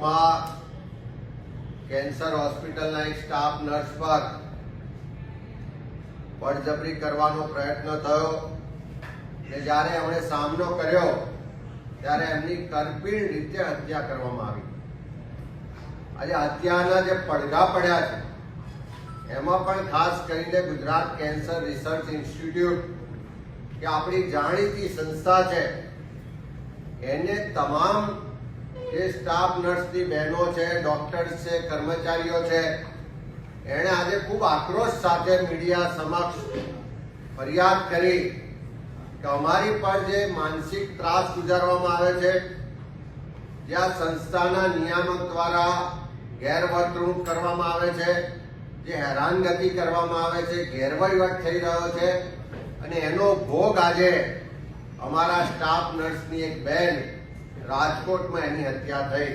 રાજકોટમાં કેન્સર હોસ્પિટલના એક સ્ટાફ નર્સ પર બળજબરી કરવાનો પ્રયત્ન થયો ને જ્યારે એમણે સામનો કર્યો, ત્યારે એમની કરપીણ રીતે હત્યા કરવામાં આવી. આજે હત્યાના જે પડઘા પડ્યા છે, એમાં પણ ખાસ કરીને ગુજરાત કેન્સર રિસર્ચ ઇન્સ્ટિટ્યૂટ કે આપણી જાણીતી સંસ્થા છે, એને તમામ જે સ્ટાફ નર્સની બહેનો છે ડોક્ટર્સ છે, કર્મચારીઓ છે, એણે આજે ખૂબ આક્રોશ સાથે મીડિયા સમક્ષ ફરિયાદ કરી કે અમારી પર જે માનસિક ત્રાસ ગુજારવામાં આવે છે જ્યાં સંસ્થાના નિયામક દ્વારા ગેરવર્તણૂક કરવામાં આવે છે, જે હેરાનગતિ કરવામાં આવે છે, ગેરવહીવટ થઈ રહ્યો છે, અને એનો ભોગ આજે અમારા સ્ટાફ નર્સની એક બેન રાજકોટમાં એની હત્યા થઈ.